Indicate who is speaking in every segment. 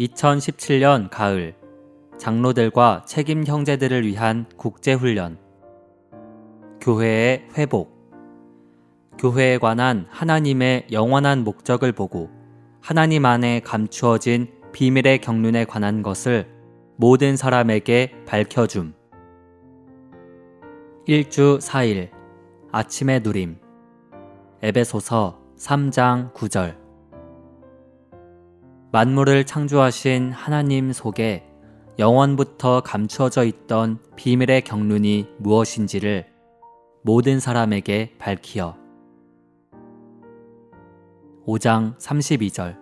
Speaker 1: 2017년 가을. 장로들과 책임 형제들을 위한 국제훈련. 교회의 회복. 교회에 관한 하나님의 영원한 목적을 보고 하나님 안에 감추어진 비밀의 경륜에 관한 것을 모든 사람에게 밝혀줌. 1주 4일. 아침의 누림. 에베소서 3장 9절 만물을 창조하신 하나님 속에 영원부터 감추어져 있던 비밀의 경륜이 무엇인지를 모든 사람에게 밝히어 5장 32절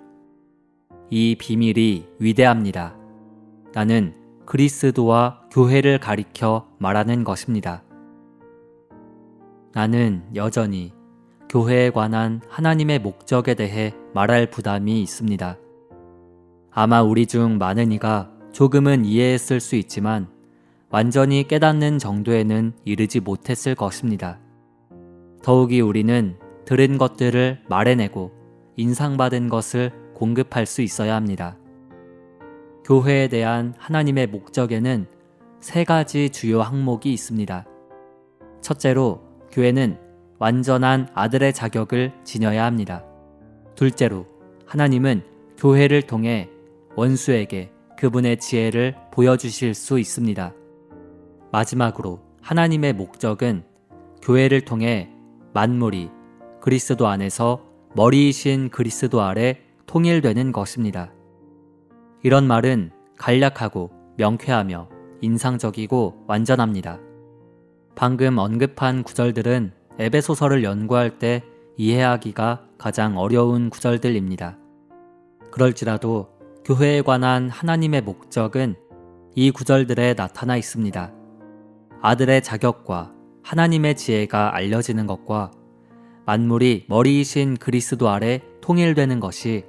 Speaker 1: 이 비밀이 위대합니다. 나는 그리스도와 교회를 가리켜 말하는 것입니다. 나는 여전히 교회에 관한 하나님의 목적에 대해 말할 부담이 있습니다. 아마 우리 중 많은 이가 조금은 이해했을 수 있지만 완전히 깨닫는 정도에는 이르지 못했을 것입니다. 더욱이 우리는 들은 것들을 말해내고 인상받은 것을 공급할 수 있어야 합니다. 교회에 대한 하나님의 목적에는 세 가지 주요 항목이 있습니다. 첫째로, 교회는 완전한 아들의 자격을 지녀야 합니다. 둘째로, 하나님은 교회를 통해 원수에게 그분의 지혜를 보여주실 수 있습니다. 마지막으로, 하나님의 목적은 교회를 통해 만물이 그리스도 안에서 머리이신 그리스도 아래 통일되는 것입니다. 이런 말은 간략하고 명쾌하며 인상적이고 완전합니다. 방금 언급한 구절들은 에베소서를 연구할 때 이해하기가 가장 어려운 구절들입니다. 그럴지라도 교회에 관한 하나님의 목적은 이 구절들에 나타나 있습니다. 아들의 자격과 하나님의 지혜가 알려지는 것과 만물이 머리이신 그리스도 아래 통일되는 것이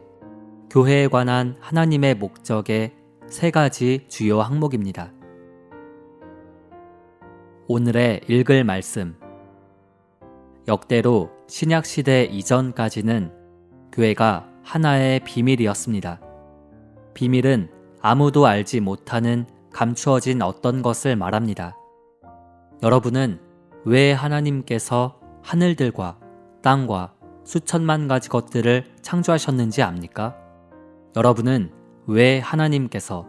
Speaker 1: 교회에 관한 하나님의 목적의 세 가지 주요 항목입니다. 오늘의 읽을 말씀. 역대로 신약시대 이전까지는 교회가 하나의 비밀이었습니다. 비밀은 아무도 알지 못하는 감추어진 어떤 것을 말합니다. 여러분은 왜 하나님께서 하늘들과 땅과 수천만 가지 것들을 창조하셨는지 압니까? 여러분은 왜 하나님께서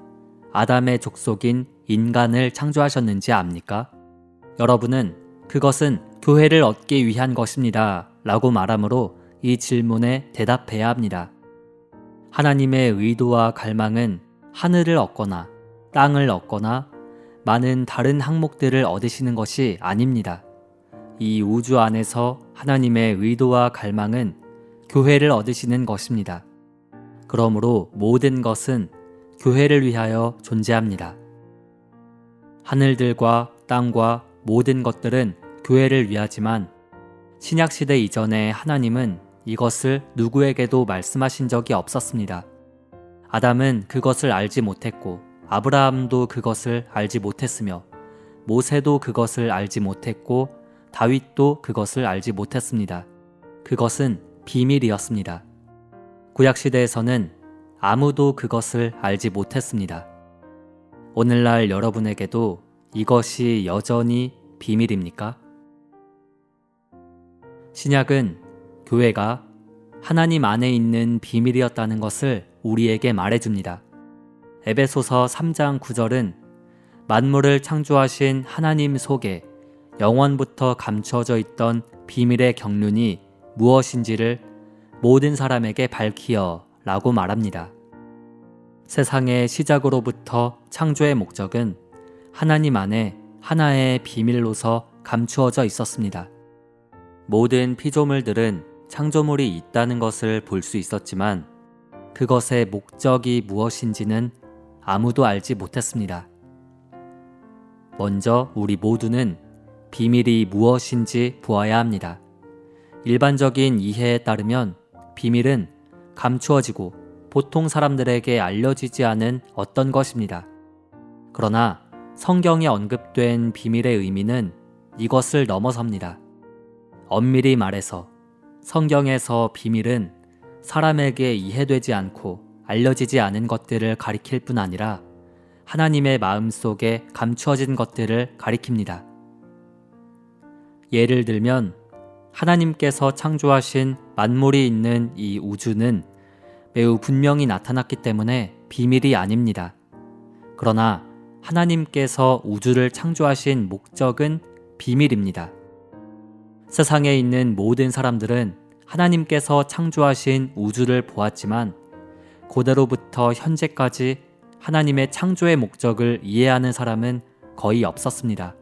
Speaker 1: 아담의 족속인 인간을 창조하셨는지 압니까? 여러분은 그것은 교회를 얻기 위한 것입니다. 라고 말하므로 이 질문에 대답해야 합니다. 하나님의 의도와 갈망은 하늘을 얻거나 땅을 얻거나 많은 다른 항목들을 얻으시는 것이 아닙니다. 이 우주 안에서 하나님의 의도와 갈망은 교회를 얻으시는 것입니다. 그러므로 모든 것은 교회를 위하여 존재합니다. 하늘들과 땅과 모든 것들은 교회를 위하지만 신약시대 이전에 하나님은 이것을 누구에게도 말씀하신 적이 없었습니다. 아담은 그것을 알지 못했고 아브라함도 그것을 알지 못했으며 모세도 그것을 알지 못했고 다윗도 그것을 알지 못했습니다. 그것은 비밀이었습니다. 구약시대에서는 아무도 그것을 알지 못했습니다. 오늘날 여러분에게도 이것이 여전히 비밀입니까? 신약은 교회가 하나님 안에 있는 비밀이었다는 것을 우리에게 말해줍니다. 에베소서 3장 9절은 만물을 창조하신 하나님 속에 영원부터 감춰져 있던 비밀의 경륜이 무엇인지를 모든 사람에게 밝히어 라고 말합니다. 세상의 시작으로부터 창조의 목적은 하나님 안에 하나의 비밀로서 감추어져 있었습니다. 모든 피조물들은 창조물이 있다는 것을 볼 수 있었지만 그것의 목적이 무엇인지는 아무도 알지 못했습니다. 먼저 우리 모두는 비밀이 무엇인지 보아야 합니다. 일반적인 이해에 따르면 비밀은 감추어지고 보통 사람들에게 알려지지 않은 어떤 것입니다. 그러나 성경에 언급된 비밀의 의미는 이것을 넘어섭니다. 엄밀히 말해서 성경에서 비밀은 사람에게 이해되지 않고 알려지지 않은 것들을 가리킬 뿐 아니라 하나님의 마음 속에 감추어진 것들을 가리킵니다. 예를 들면 하나님께서 창조하신 만물이 있는 이 우주는 매우 분명히 나타났기 때문에 비밀이 아닙니다. 그러나 하나님께서 우주를 창조하신 목적은 비밀입니다. 세상에 있는 모든 사람들은 하나님께서 창조하신 우주를 보았지만 고대로부터 현재까지 하나님의 창조의 목적을 이해하는 사람은 거의 없었습니다.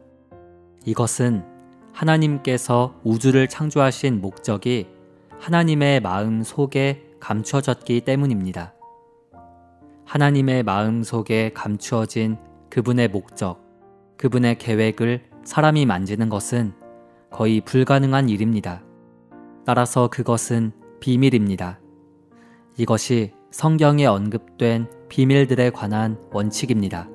Speaker 1: 이것은 하나님께서 우주를 창조하신 목적이 하나님의 마음 속에 감추어졌기 때문입니다. 하나님의 마음 속에 감추어진 그분의 목적, 그분의 계획을 사람이 만지는 것은 거의 불가능한 일입니다. 따라서 그것은 비밀입니다. 이것이 성경에 언급된 비밀들에 관한 원칙입니다.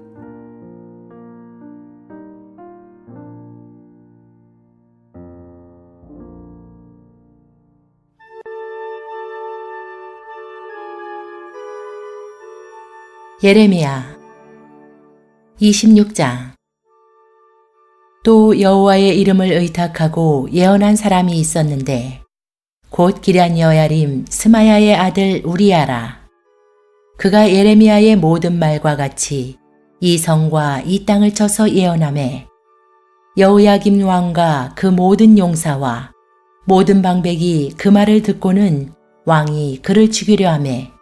Speaker 2: 예레미야 26장 또 여호와의 이름을 의탁하고 예언한 사람이 있었는데 곧 기란 여야림 스마야의 아들 우리야라 그가 예레미야의 모든 말과 같이 이 성과 이 땅을 쳐서 예언함에 여호야김 왕과 그 모든 용사와 모든 방백이 그 말을 듣고는 왕이 그를 죽이려 하매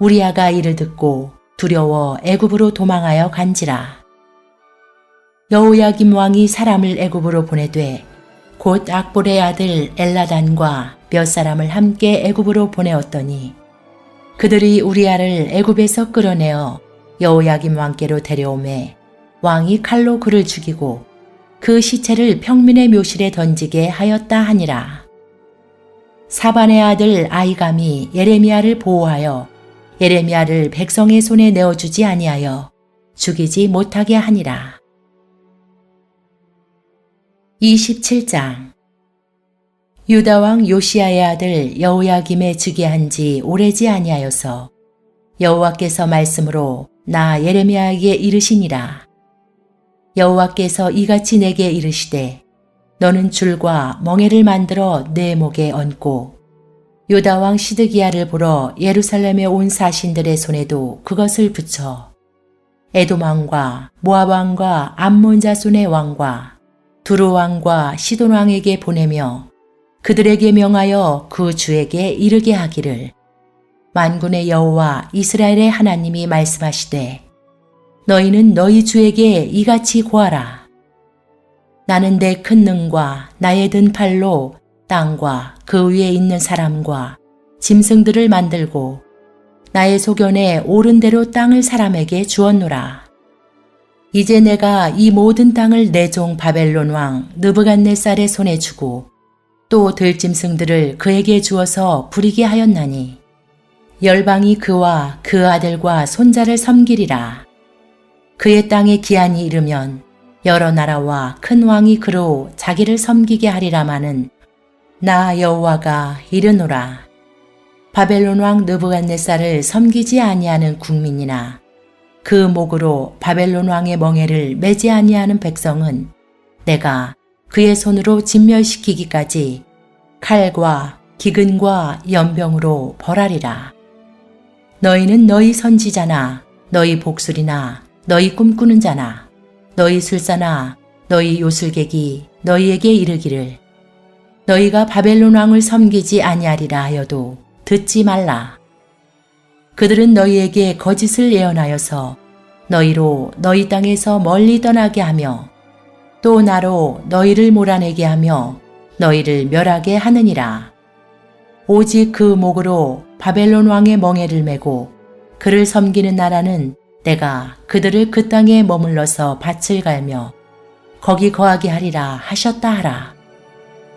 Speaker 2: 우리야가 이를 듣고 두려워 애굽으로 도망하여 간지라. 여호야김 왕이 사람을 애굽으로 보내되 곧 악볼의 아들 엘라단과 몇 사람을 함께 애굽으로 보내었더니 그들이 우리아를 애굽에서 끌어내어 여호야김 왕께로 데려오매 왕이 칼로 그를 죽이고 그 시체를 평민의 묘실에 던지게 하였다 하니라. 사반의 아들 아이감이 예레미야를 보호하여 예레미야를 백성의 손에 내어주지 아니하여 죽이지 못하게 하니라. 27장 유다 왕 요시아의 아들 여호야김에 즉위한 지 오래지 아니하여서 여호와께서 말씀으로 나 예레미야에게 이르시니라. 여호와께서 이같이 내게 이르시되 너는 줄과 멍에를 만들어 내 목에 얹고 유다 왕 시드기야를 보러 예루살렘에 온 사신들의 손에도 그것을 붙여 에돔 왕과 모압 왕과 암몬 자손의 왕과 두루 왕과 시돈 왕에게 보내며 그들에게 명하여 그 주에게 이르게 하기를 만군의 여호와 이스라엘의 하나님이 말씀하시되 너희는 너희 주에게 이같이 고하라 나는 내 큰 능과 나의 든 팔로 땅과 그 위에 있는 사람과 짐승들을 만들고 나의 소견에 옳은 대로 땅을 사람에게 주었노라. 이제 내가 이 모든 땅을 내 종 바벨론 왕 느부갓네살의 손에 주고 또 들짐승들을 그에게 주어서 부리게 하였나니 열방이 그와 그 아들과 손자를 섬기리라. 그의 땅에 기한이 이르면 여러 나라와 큰 왕이 그로 자기를 섬기게 하리라마는 나 여호와가 이르노라. 바벨론 왕 느부갓네살을 섬기지 아니하는 국민이나 그 목으로 바벨론 왕의 멍에를 매지 아니하는 백성은 내가 그의 손으로 진멸시키기까지 칼과 기근과 연병으로 벌하리라. 너희는 너희 선지자나 너희 복술이나 너희 꿈꾸는 자나 너희 술사나 너희 요술객이 너희에게 이르기를 너희가 바벨론 왕을 섬기지 아니하리라 하여도 듣지 말라. 그들은 너희에게 거짓을 예언하여서 너희로 너희 땅에서 멀리 떠나게 하며 또 나로 너희를 몰아내게 하며 너희를 멸하게 하느니라. 오직 그 목으로 바벨론 왕의 멍에를 메고 그를 섬기는 나라는 내가 그들을 그 땅에 머물러서 밭을 갈며 거기 거하게 하리라 하셨다 하라.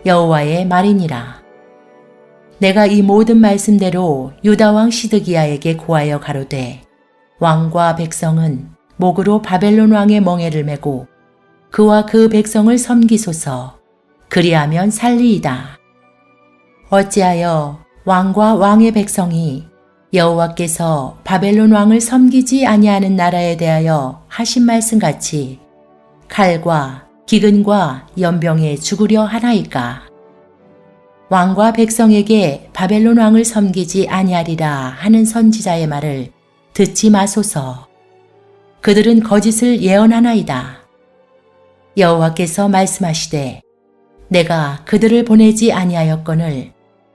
Speaker 2: 여호와의 말이니라. 내가 이 모든 말씀대로 유다 왕 시드기야에게 고하여 가로되 왕과 백성은 목으로 바벨론 왕의 멍에를 메고 그와 그 백성을 섬기소서 그리하면 살리이다. 어찌하여 왕과 왕의 백성이 여호와께서 바벨론 왕을 섬기지 아니하는 나라에 대하여 하신 말씀 같이 칼과 기근과 연병에 죽으려 하나이까 왕과 백성에게 바벨론 왕을 섬기지 아니하리라 하는 선지자의 말을 듣지 마소서 그들은 거짓을 예언하나이다 여호와께서 말씀하시되 내가 그들을 보내지 아니하였거늘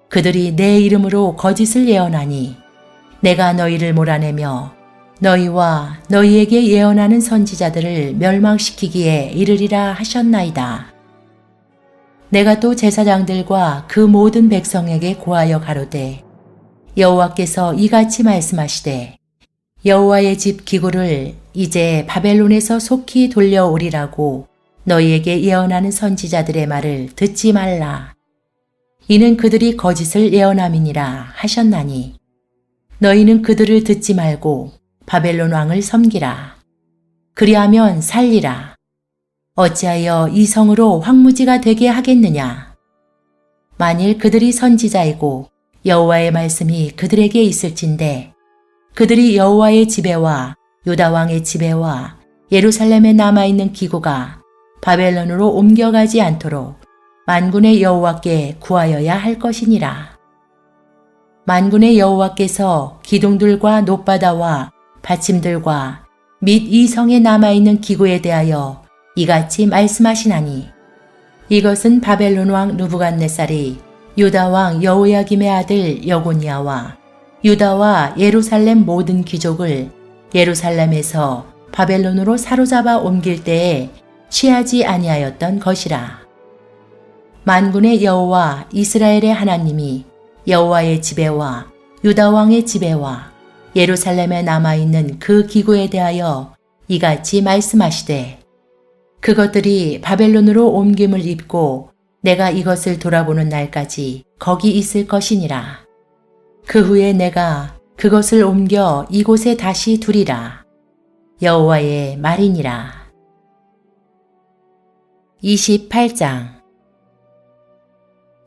Speaker 2: 그들이 내 이름으로 거짓을 예언하니 내가 너희를 몰아내며 너희와 너희에게 예언하는 선지자들을 멸망시키기에 이르리라 하셨나이다. 내가 또 제사장들과 그 모든 백성에게 고하여 가로되 여호와께서 이같이 말씀하시되 여호와의 집 기구를 이제 바벨론에서 속히 돌려오리라고 너희에게 예언하는 선지자들의 말을 듣지 말라. 이는 그들이 거짓을 예언함이니라 하셨나니 너희는 그들을 듣지 말고 바벨론 왕을 섬기라. 그리하면 살리라. 어찌하여 이 성으로 황무지가 되게 하겠느냐? 만일 그들이 선지자이고 여호와의 말씀이 그들에게 있을진데 그들이 여호와의 집에와 유다 왕의 집에와 예루살렘에 남아 있는 기구가 바벨론으로 옮겨가지 않도록 만군의 여호와께 구하여야 할 것이니라. 만군의 여호와께서 기둥들과 높바다와 받침들과 및 이 성에 남아 있는 기구에 대하여 이같이 말씀하시나니 이것은 바벨론 왕 누부갓네살이 유다 왕 여호야김의 아들 여고니아와 유다와 예루살렘 모든 귀족을 예루살렘에서 바벨론으로 사로잡아 옮길 때에 취하지 아니하였던 것이라. 만군의 여호와 이스라엘의 하나님이 여호와의 집에와 유다 왕의 집에와 예루살렘에 남아 있는 그 기구에 대하여 이같이 말씀하시되 그것들이 바벨론으로 옮김을 입고 내가 이것을 돌아보는 날까지 거기 있을 것이니라. 그 후에 내가 그것을 옮겨 이곳에 다시 두리라. 여호와의 말이니라. 28장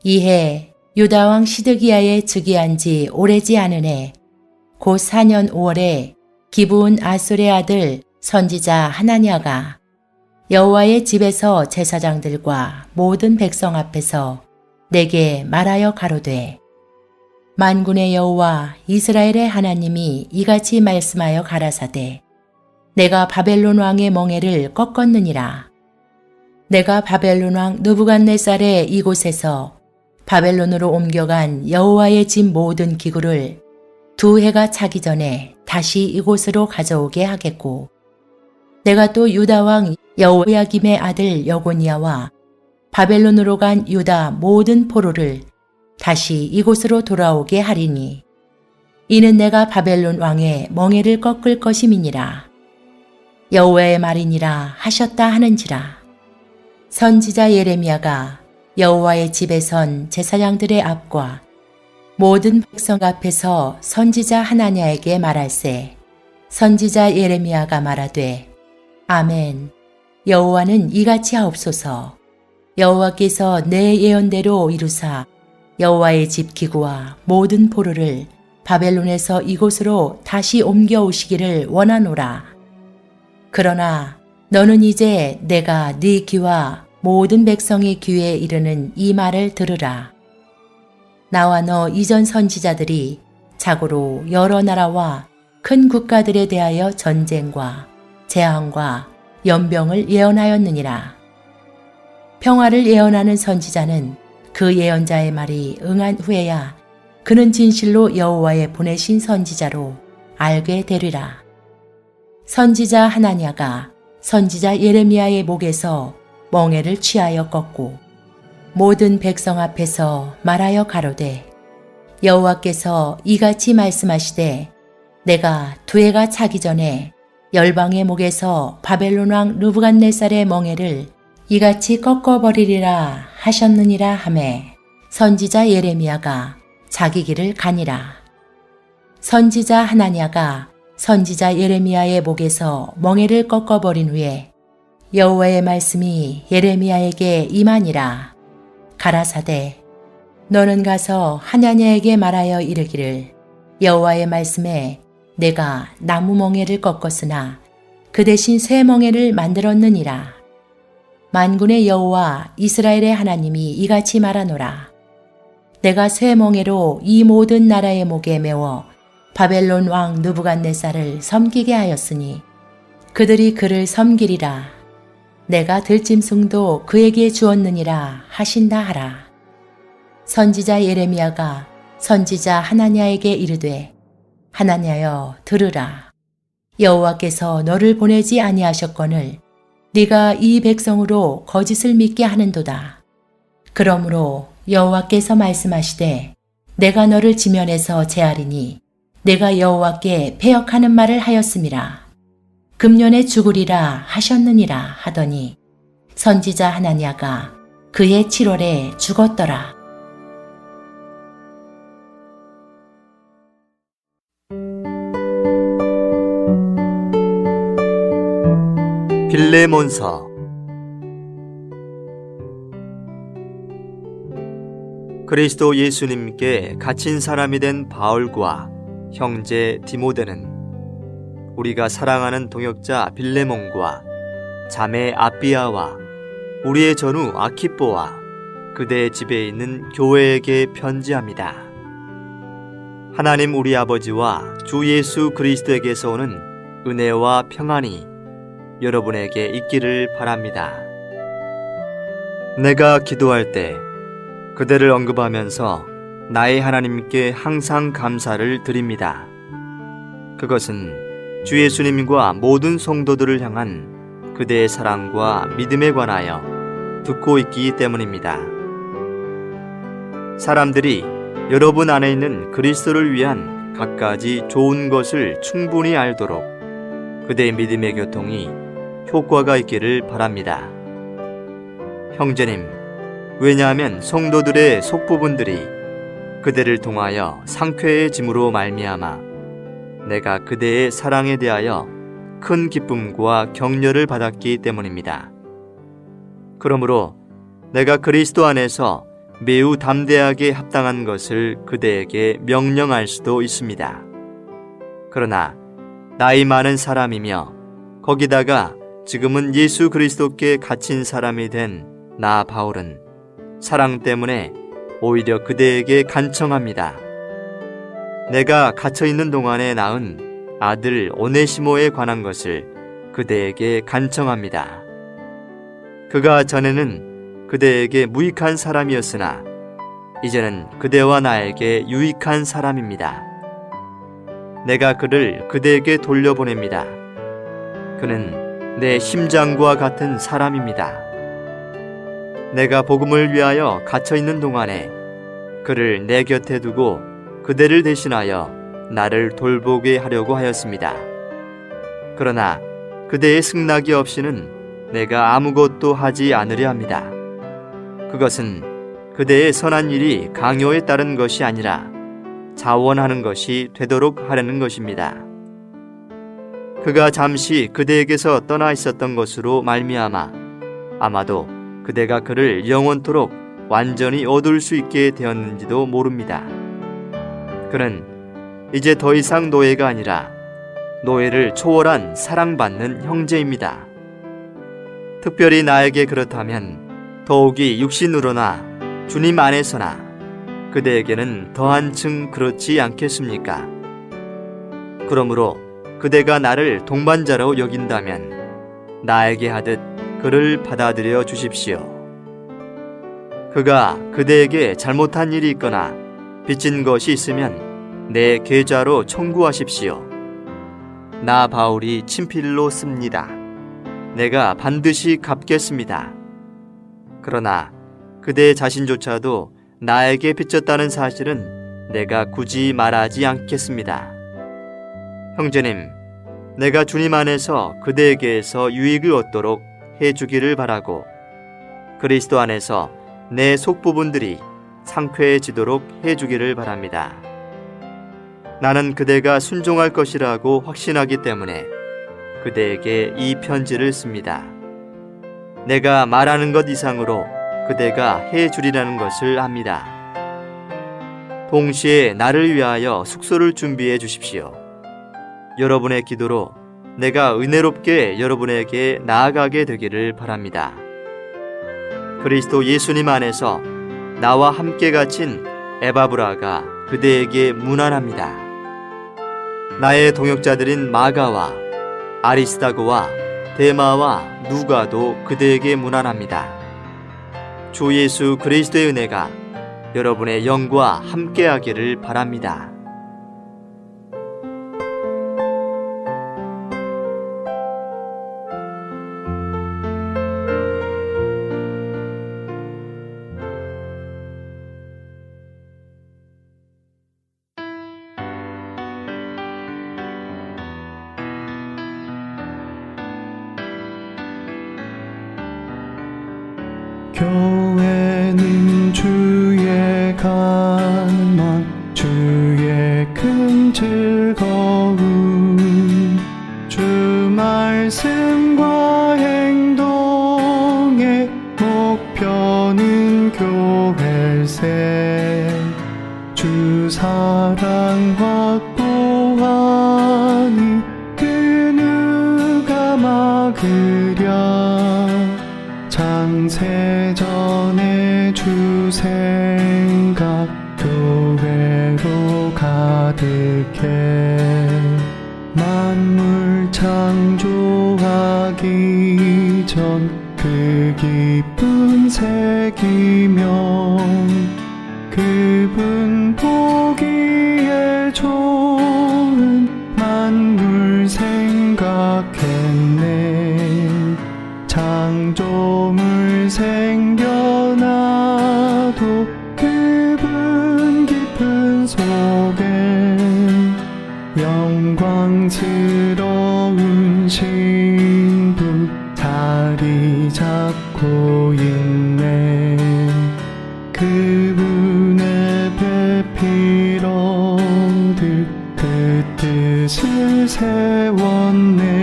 Speaker 2: 이해 유다왕 시드기야의 즉위한 지 오래지 않은 해, 곧 4년 5월에 기브온 아솔의 아들 선지자 하나냐가 여호와의 집에서 제사장들과 모든 백성 앞에서 내게 말하여 가로되 만군의 여호와 이스라엘의 하나님이 이같이 말씀하여 가라사대 내가 바벨론 왕의 멍에를 꺾었느니라. 내가 바벨론 왕 느부갓네살의 이곳에서 바벨론으로 옮겨간 여호와의 집 모든 기구를 두 해가 차기 전에 다시 이곳으로 가져오게 하겠고 내가 또 유다 왕 여호야김의 아들 여고니아와 바벨론으로 간 유다 모든 포로를 다시 이곳으로 돌아오게 하리니 이는 내가 바벨론 왕의 멍에를 꺾을 것임이니라. 여호와의 말이니라 하셨다 하는지라. 선지자 예레미야가 여호와의 집에 선 제사장들의 앞과 모든 백성 앞에서 선지자 하나냐에게 말할세. 선지자 예레미야가 말하되 아멘 여호와는 이같이 하옵소서 여호와께서 내 예언대로 이루사 여호와의 집 기구와 모든 포로를 바벨론에서 이곳으로 다시 옮겨 오시기를 원하노라. 그러나 너는 이제 내가 네 귀와 모든 백성의 귀에 이르는 이 말을 들으라. 나와 너 이전 선지자들이 자고로 여러 나라와 큰 국가들에 대하여 전쟁과 재앙과 연병을 예언하였느니라. 평화를 예언하는 선지자는 그 예언자의 말이 응한 후에야 그는 진실로 여호와의 보내신 선지자로 알게 되리라. 선지자 하나냐가 선지자 예레미야의 목에서 멍에를 취하여 꺾고 모든 백성 앞에서 말하여 가로되 여호와께서 이같이 말씀하시되 내가 두 해가 차기 전에 열방의 목에서 바벨론 왕 루브간네살의 멍에를 이같이 꺾어버리리라 하셨느니라 하매 선지자 예레미야가 자기 길을 가니라. 선지자 하나냐가 선지자 예레미야의 목에서 멍에를 꺾어버린 후에 여호와의 말씀이 예레미야에게 임하니라. 가라사대 너는 가서 하냐냐에게 말하여 이르기를 여호와의 말씀에 내가 나무 멍에를 꺾었으나 그 대신 새 멍에를 만들었느니라. 만군의 여호와 이스라엘의 하나님이 이같이 말하노라. 내가 새 멍에로 이 모든 나라의 목에 메워 바벨론 왕 느부갓네살을 섬기게 하였으니 그들이 그를 섬기리라. 내가 들짐승도 그에게 주었느니라 하신다 하라. 선지자 예레미야가 선지자 하나냐에게 이르되 하나냐여 들으라. 여호와께서 너를 보내지 아니하셨거늘 네가 이 백성으로 거짓을 믿게 하는도다. 그러므로 여호와께서 말씀하시되 내가 너를 지면에서 제하리니 내가 여호와께 패역하는 말을 하였음이라. 금년에 죽으리라 하셨느니라 하더니 선지자 하나냐가 그의 7월에 죽었더라.
Speaker 3: 빌레몬서 그리스도 예수님께 갇힌 사람이 된 바울과 형제 디모데는 우리가 사랑하는 동역자 빌레몬과 자매 아비아와 우리의 전우 아키뽀와 그대의 집에 있는 교회에게 편지합니다. 하나님 우리 아버지와 주 예수 그리스도에게서 오는 은혜와 평안이 여러분에게 있기를 바랍니다. 내가 기도할 때 그대를 언급하면서 나의 하나님께 항상 감사를 드립니다. 그것은 주 예수님과 모든 성도들을 향한 그대의 사랑과 믿음에 관하여 듣고 있기 때문입니다. 사람들이 여러분 안에 있는 그리스도를 위한 갖가지 좋은 것을 충분히 알도록 그대의 믿음의 교통이 효과가 있기를 바랍니다. 형제님, 왜냐하면 성도들의 속부분들이 그대를 통하여 상쾌해짐으로 말미암아 내가 그대의 사랑에 대하여 큰 기쁨과 격려를 받았기 때문입니다. 그러므로 내가 그리스도 안에서 매우 담대하게 합당한 것을 그대에게 명령할 수도 있습니다. 그러나 나이 많은 사람이며 거기다가 지금은 예수 그리스도께 갇힌 사람이 된 나 바울은 사랑 때문에 오히려 그대에게 간청합니다. 내가 갇혀 있는 동안에 낳은 아들 오네시모에 관한 것을 그대에게 간청합니다. 그가 전에는 그대에게 무익한 사람이었으나 이제는 그대와 나에게 유익한 사람입니다. 내가 그를 그대에게 돌려보냅니다. 그는 내 심장과 같은 사람입니다. 내가 복음을 위하여 갇혀 있는 동안에 그를 내 곁에 두고 그대를 대신하여 나를 돌보게 하려고 하였습니다. 그러나 그대의 승낙이 없이는 내가 아무것도 하지 않으려 합니다. 그것은 그대의 선한 일이 강요에 따른 것이 아니라 자원하는 것이 되도록 하려는 것입니다. 그가 잠시 그대에게서 떠나 있었던 것으로 말미암아 아마도 그대가 그를 영원토록 완전히 얻을 수 있게 되었는지도 모릅니다. 그는 이제 더 이상 노예가 아니라 노예를 초월한 사랑받는 형제입니다. 특별히 나에게 그렇다면 더욱이 육신으로나 주님 안에서나 그대에게는 더한층 그렇지 않겠습니까? 그러므로 그대가 나를 동반자로 여긴다면 나에게 하듯 그를 받아들여 주십시오. 그가 그대에게 잘못한 일이 있거나 빚진 것이 있으면 내 계좌로 청구하십시오. 나 바울이 친필로 씁니다. 내가 반드시 갚겠습니다. 그러나 그대 자신조차도 나에게 빚졌다는 사실은 내가 굳이 말하지 않겠습니다. 형제님, 내가 주님 안에서 그대에게서 유익을 얻도록 해주기를 바라고 그리스도 안에서 내 속부분들이 상쾌해지도록 해주기를 바랍니다. 나는 그대가 순종할 것이라고 확신하기 때문에 그대에게 이 편지를 씁니다. 내가 말하는 것 이상으로 그대가 해주리라는 것을 압니다. 동시에 나를 위하여 숙소를 준비해 주십시오. 여러분의 기도로 내가 은혜롭게 여러분에게 나아가게 되기를 바랍니다. 그리스도 예수님 안에서 나와 함께 갇힌 에바브라가 그대에게 문안합니다. 나의 동역자들인 마가와 아리스다고와 데마와 누가도 그대에게 문안합니다. 주 예수 그리스도의 은혜가 여러분의 영과 함께하기를 바랍니다.
Speaker 4: 막으랴 창세전에 주 생각 교회로 가득해. 만물 창조하기 전 그 기쁜 새기며 자리 잡고 있네. 그분의 배피로들 그 뜻을 세웠네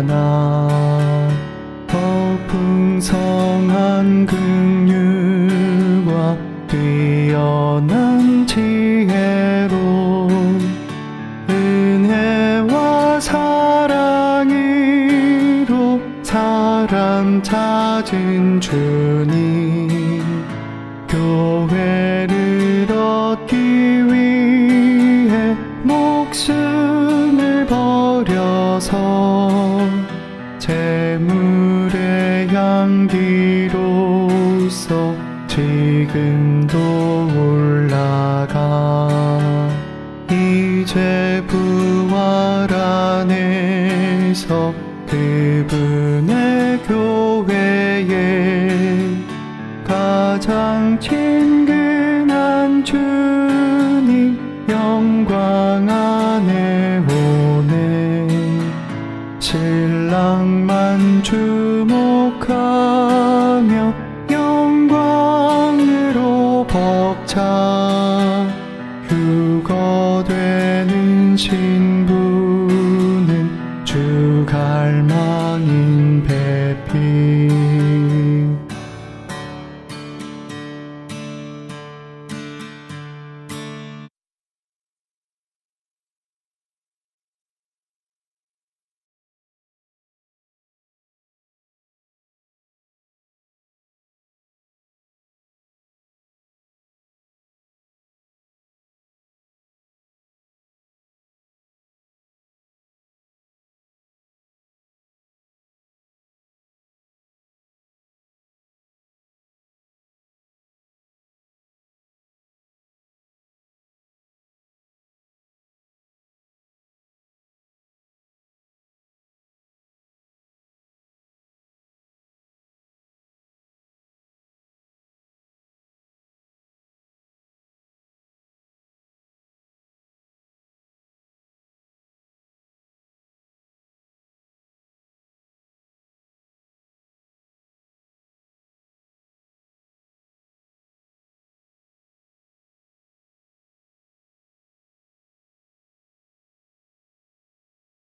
Speaker 4: 않아 더 풍성한 긍휼과 뛰어난 지혜로 은혜와 사랑으로 사람 찾은 주 그분의 교